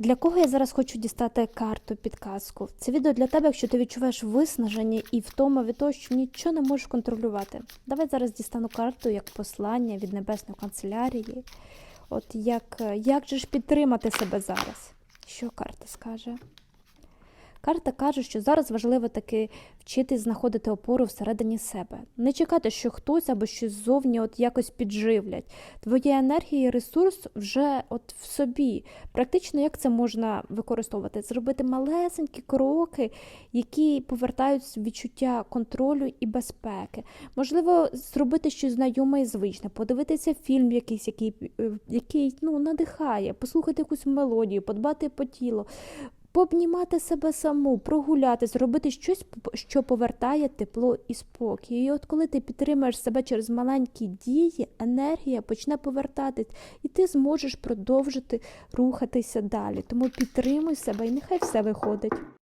Для кого я зараз хочу дістати карту підказку? Це відео для тебе, якщо ти відчуваєш виснаження і втома від того, що нічого не можеш контролювати. Давай зараз дістану карту як послання від небесної канцелярії. От як, як же ж підтримати себе зараз? Що карта скаже? Карта каже, що зараз важливо таки вчитись знаходити опору всередині себе. Не чекати, що хтось або щось ззовні от якось підживлять. Твоя енергія і ресурс вже от в собі. Практично як це можна використовувати? Зробити малесенькі кроки, які повертають відчуття контролю і безпеки. Можливо, зробити щось знайоме і звичне, подивитися фільм якийсь, який, е, який ну, надихає, послухати якусь мелодію, подбати по тілу. Пообнімати себе саму, прогуляти, зробити щось, що повертає тепло і спокій. І от коли ти підтримаєш себе через маленькі дії, енергія почне повертатись, і ти зможеш продовжити рухатися далі. Тому підтримуй себе і нехай все виходить.